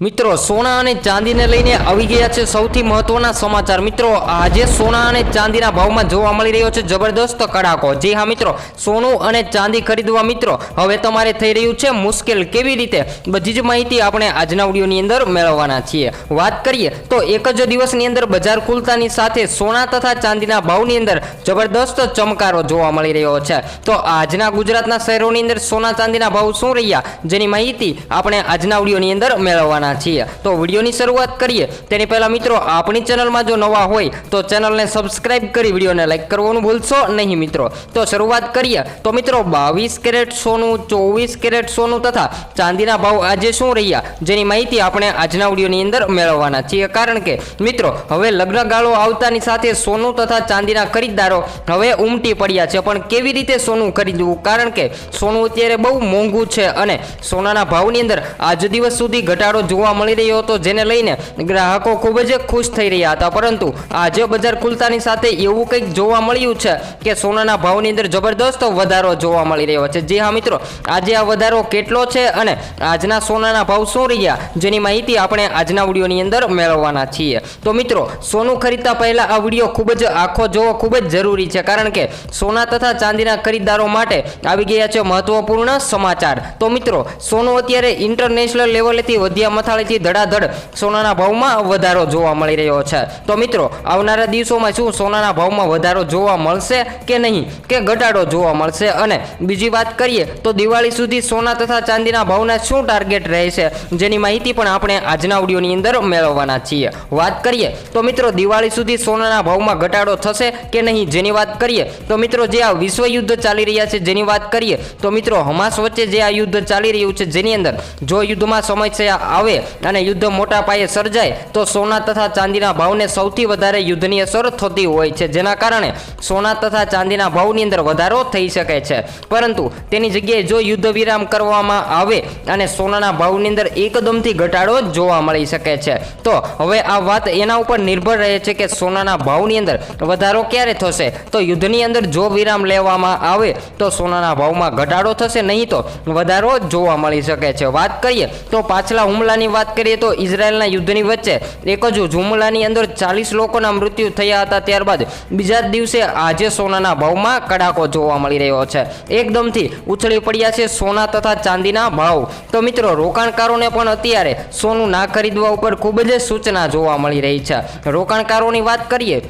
મિત્રો, સોના અને ચાંદીને લઈને આવી ગયા છે સૌથી મહત્વના સમાચાર. મિત્રો, આજે સોના અને ચાંદીના ભાવમાં જોવા મળી રહ્યો છે જબરદસ્ત કડાકો. જી હા, મિત્રો, સોનું અને ચાંદી ખરીદવા મિત્રો, હવે તમારે થઈ રહ્યું છે મુશ્કેલ કેવી રીતે? બધી જ માહિતી આપણે આજના વિડીયોની અંદર મેળવવાના છીએ. વાત કરીએ તો એક જ દિવસની અંદર બજાર ખુલતાની સાથે સોના તથા ચાંદીના ભાવની અંદર જબરદસ્ત ચમકારો જોવા મળી રહ્યો છે. તો આજના ગુજરાતના શહેરોની અંદર સોના ચાંદીના ભાવ શું રહ્યા? જેની માહિતી આપણે આજના વિડીયોની અંદર મેળવવાના છીએ. તો વિડીયોની શરૂઆત કરીએ. તેની પહેલા મિત્રો, આપણી ચેનલમાં જો નવા હોય, તો ચેનલને સબસ્ક્રાઇબ કરી વિડીયોને લાઈક કરવાનું ભૂલશો નહીં મિત્રો. તો શરૂઆત કરીએ. તો મિત્રો, બાવીસ કેરેટ સોનું, ચોવીસ કેરેટ સોનું તથા ચાંદીના ભાવ આજે શું રહ્યા? જેની માહિતી આપણે આજના વિડીયોની અંદર મેળવવાના છીએ. કારણ કે, મિત્રો, હવે લગ્ન ગાળો આવતાની સાથે સોનું તથા ચાંદીના ખરીદદારો હવે ઉમટી પડ્યા છે. પણ કેવી રીતે સોનું ખરીદવું? કારણ કે, સોનું અત્યારે બહુ મોંઘું છે અને સોનાના ભાવની અંદર આજ દિવસ સુધી ઘટાડો જોવા મળી રહ્યો હતો, જેને લઈને ગ્રાહકો ખૂબ જ ખુશ થઈ રહ્યા હતા. પરંતુ આજે બજાર ખુલતાની સાથે એવું કંઈક જોવા મળ્યું છે કે સોનાના ભાવની અંદર જબરદસ્ત વધારો જોવા મળી રહ્યો છે. જી હા, મિત્રો, આજે આ વધારો કેટલો છે અને આજના સોનાના ભાવ શું રહ્યા, જેની માહિતી આપણે આજના વિડીયોની અંદર મેળવવાના છીએ. તો મિત્રો, સોનું ખરીદતા પહેલા આ વીડિયો ખૂબ જ આખો જોવો ખૂબ જ જરૂરી છે, કારણ કે સોના તથા ચાંદીના ખરીદદારો માટે આવી ગયા છે મહત્વપૂર્ણ સમાચાર. તો મિત્રો, સોનું અત્યારે ઇન્ટરનેશનલ લેવલેથી વધ્યા મથાળેથી ધડાધડ સોનાના ભાવમાં વધારો જોવા મળી રહ્યો છે. તો મિત્રો, આવનારા દિવસોમાં શું સોનાના ભાવમાં વધારો જોવા મળશે કે નહીં? કે ઘટાડો જોવા મળશે? અને બીજી વાત કરીએ તો દિવાળી સુધી સોના તથા ચાંદીના ભાવના શું ટાર્ગેટ રહેશે જેની માહિતી પણ આપણે આજના ઓડિયોની અંદર મેળવવાના છીએ. વાત કરીએ તો મિત્રો, દિવાળી સુધી સોનાના ભાવમાં ઘટાડો થશે કે નહીં જેની વાત કરીએ તો મિત્રો, જે આ વિશ્વયુદ્ધ ચાલી રહ્યા છે જેની વાત કરીએ તો મિત્રો, હમાસ વચ્ચે જે આ યુદ્ધ ચાલી રહ્યું છે જેની અંદર, જો યુદ્ધમાં સમસ્યા આવે અને યુદ્ધ મોટા પાયે સર્જાય, તો સોના તથા ચાંદીના ભાવને સૌથી વધારે યુદ્ધની અસર થતી હોય છે. જેના કારણે સોના તથા ચાંદીના ભાવની અંદર વધારો થઈ શકે છે. પરંતુ તેની જગ્યાએ જો યુદ્ધ વિરામ કરવામાં આવે અને સોનાના ભાવની અંદર એકદમથી ઘટાડો જોવા મળી શકે છે, તો હવે આ વાત એના ઉપર નિર્ભર રહે છે કે સોનાના ભાવની અંદર વધારો ક્યારે થશે? તો યુદ્ધની અંદર જો વિરામ લેવામાં આવે, તો સોનાના ભાવમાં ઘટાડો થશે, નહીં તો વધારો જોવા મળી શકે છે. વાત કરીએ તો પાછલા હુમલાની વાત કરીએ તો ઇઝરાયલના યુદ્ધની વચ્ચે એક જ હુમલાની અંદર ચાલીસ લોકોના મૃત્યુ થયા હતા. ત્યારબાદ બીજા જ દિવસે આજે સોનાના ભાવમાં કડાકો જોવા મળી રહ્યો છે. એકદમથી ઉછળી પડ્યા છે સોના તથા ચાંદીના ભાવ. તો મિત્રો, રોકાણકારોને પણ અત્યારે સોનું ના ખરીદવા ઉપર ખૂબ જ સૂચના જોવા મળી રહી છે. રોકાણકારોની વાત કરીએ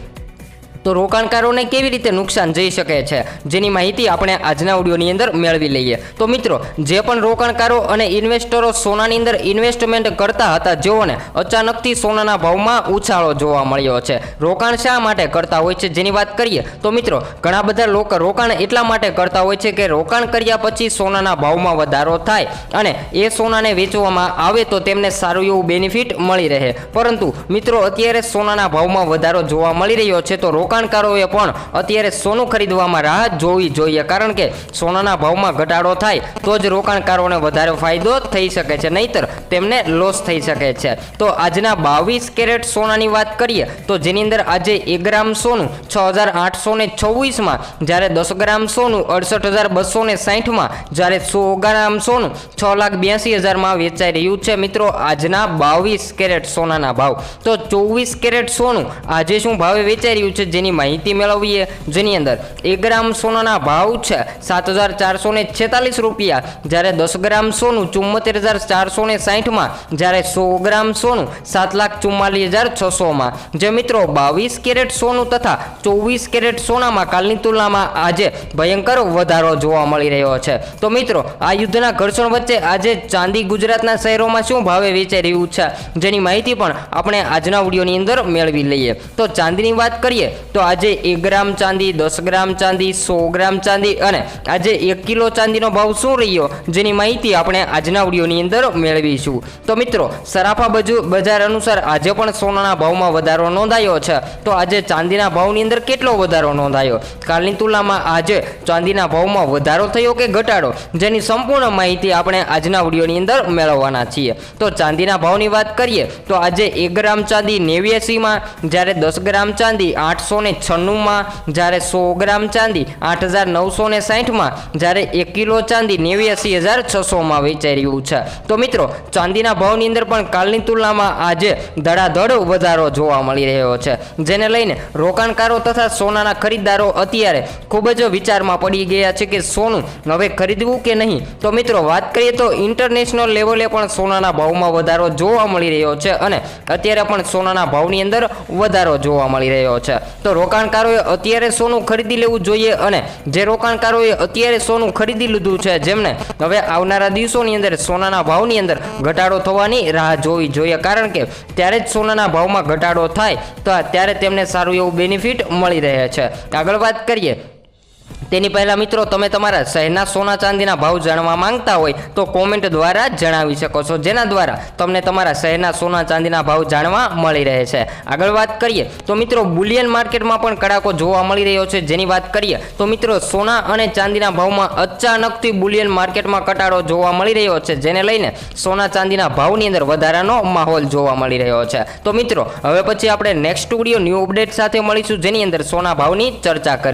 તો રોકાણકારોને કેવી રીતે નુકસાન જઈ શકે છે? જેની માહિતી આપણે આજના ઓડિયોની અંદર મેળવી લઈએ. તો મિત્રો, જે પણ રોકાણકારો અને ઇન્વેસ્ટરો સોનાની અંદર ઇન્વેસ્ટમેન્ટ કરતા હતા, જેઓને અચાનકથી સોનાના ભાવમાં ઉછાળો જોવા મળ્યો છે. રોકાણ શા માટે કરતા હોય છે જેની વાત કરીએ? તો મિત્રો, ઘણા બધા લોકો રોકાણ એટલા માટે કરતા હોય છે કે રોકાણ કર્યા પછી સોનાના ભાવમાં વધારો થાય અને એ સોનાને વેચવામાં આવે તો તેમને સારું એવું બેનિફિટ મળી રહે. પરંતુ મિત્રો, અત્યારે સોનાના ભાવમાં વધારો જોવા મળી રહ્યો છે તો રોકાણ રોકાણકારોએ પણ અત્યારે સોનું ખરીદવામાં રાહ જોવી જોઈએ. કારણ કે સોનાના ભાવમાં ઘટાડો થાય તો જ રોકાણકારોને વધારે ફાયદો થઈ શકે છે. નહીતર તેમને લોસ થઈ શકે છે. તો આજના બાવીસ કેરેટ સોનાની વાત કરીએ તો જેની અંદર આજે એક ગ્રામ સોનું છ હજાર આઠસો ને છવ્વીસમાં, જ્યારે દસ ગ્રામ સોનું અડસઠ હજાર બસો ને સાહીઠમાં, જ્યારે સો ગ્રામ સોનું છ લાખ બ્યાસી હજારમાં વેચાઈ રહ્યું છે. મિત્રો, આજના બાવીસ કેરેટ સોનાના ભાવ. તો ચોવીસ કેરેટ સોનું આજે શું ભાવે વેચાઈ રહ્યું છે? જેની માહિતી મેળવીએ. જેની અંદર એક ગ્રામ સોનાના ભાવ છે સાત હજાર ચારસો ને છેતાલીસ રૂપિયા. જ્યારે દસ ગ્રામ સોનું ચુમ્મોતેર હજાર ચારસો ને સાહીઠમાં જ્યારે સો ગ્રામ સોનું સાત લાખ ચુમ્માલીસ હજાર છસોમાં જે મિત્રો બાવીસ કેરેટ સોનું તથા ચોવીસ કેરેટ સોનામાં કાલની તુલનામાં આજે ભયંકર વધારો જોવા મળી રહ્યો છે. તો મિત્રો, આ યુદ્ધના ઘર્ષણ વચ્ચે આજે ચાંદી ગુજરાતના શહેરોમાં શું ભાવે વેચાઈ રહ્યું છે? જેની માહિતી પણ આપણે આજના વિડીયોની અંદર મેળવી લઈએ. તો ચાંદીની વાત કરીએ તો આજે એક ગ્રામ ચાંદી, દસ ગ્રામ ચાંદી, સો ગ્રામ ચાંદી અને આજે એક કિલો ચાંદીનો ભાવ શું રહ્યો જેની માહિતી આપણે આજના વિડીયોની અંદર મેળવીશું. તો મિત્રો, સરાફા બજુ, બજાર અનુસાર આજે પણ સોનાના ભાવમાં વધારો નોંધાયો છે. તો આજે ચાંદીના ભાવની અંદર કેટલો વધારો નોંધાયો? કાલની તુલનામાં આજે ચાંદીના ભાવમાં વધારો થયો કે ઘટાડો? જેની સંપૂર્ણ માહિતી આપણે આજના વિડીયોની અંદર મેળવવાના છીએ. તો ચાંદીના ભાવની વાત કરીએ, તો આજે એક ગ્રામ ચાંદી નેવ્યાસીમાં, જ્યારે દસ ગ્રામ ચાંદી આઠસો ને છન્નુંમાં જ્યારે સો ગ્રામ ચાંદી આઠ હજાર નવસો ને સાહીઠમાં, જ્યારે એક કિલો ચાંદી નેવ્યાસી હજાર છસોમાં વેચાઈ રહ્યું છે. તો મિત્રો, ચાંદીના ભાવની અંદર પણ કાલની તુલનામાં આજે ધડાધડ વધારો જોવા મળી રહ્યો છે. જેને લઈને રોકાણકારો તથા સોનાના ખરીદદારો અત્યારે ખૂબ જ વિચારમાં પડી ગયા છે કે સોનું હવે ખરીદવું કે નહીં. તો મિત્રો, વાત કરીએ તો ઇન્ટરનેશનલ લેવલે પણ સોનાના ભાવમાં વધારો જોવા મળી રહ્યો છે અને અત્યારે પણ સોનાના ભાવની અંદર વધારો જોવા મળી રહ્યો છે. તો રોકાણકારોએ અત્યારે સોનું ખરીદી લેવું જોઈએ અને જે રોકાણકારોએ અત્યારે સોનું ખરીદી લીધું છે જેમને હવે આવનારા દિવસોની અંદર સોનાના ભાવની અંદર ઘટાડો થવાની રાહ જોવી જોઈએ. કારણ કે ત્યારે જ સોનાના ભાવમાં ઘટાડો થાય તો ત્યારે તેમને સારું એવું બેનિફિટ મળી રહે છે. આગળ વાત કરીએ તેની પહેલાં મિત્રો, તમે તમારા શહેરના સોના ચાંદીના ભાવ જાણવા માંગતા હોય તો કોમેન્ટ દ્વારા જણાવી શકો છો. જેના દ્વારા તમને તમારા શહેરના સોના ચાંદીના ભાવ જાણવા મળી રહે છે. આગળ વાત કરીએ તો મિત્રો, બુલિયન માર્કેટમાં પણ કડાકો જોવા મળી રહ્યો છે. જેની વાત કરીએ તો મિત્રો, સોના અને ચાંદીના ભાવમાં અચાનકથી બુલિયન માર્કેટમાં ઘટાડો જોવા મળી રહ્યો છે. જેને લઈને સોના ચાંદીના ભાવની અંદર વધારાનો માહોલ જોવા મળી રહ્યો છે. તો મિત્રો, હવે પછી આપણે નેક્સ્ટ વીડિયો ન્યૂ અપડેટ સાથે મળીશું. જેની અંદર સોના ભાવની ચર્ચા કરીએ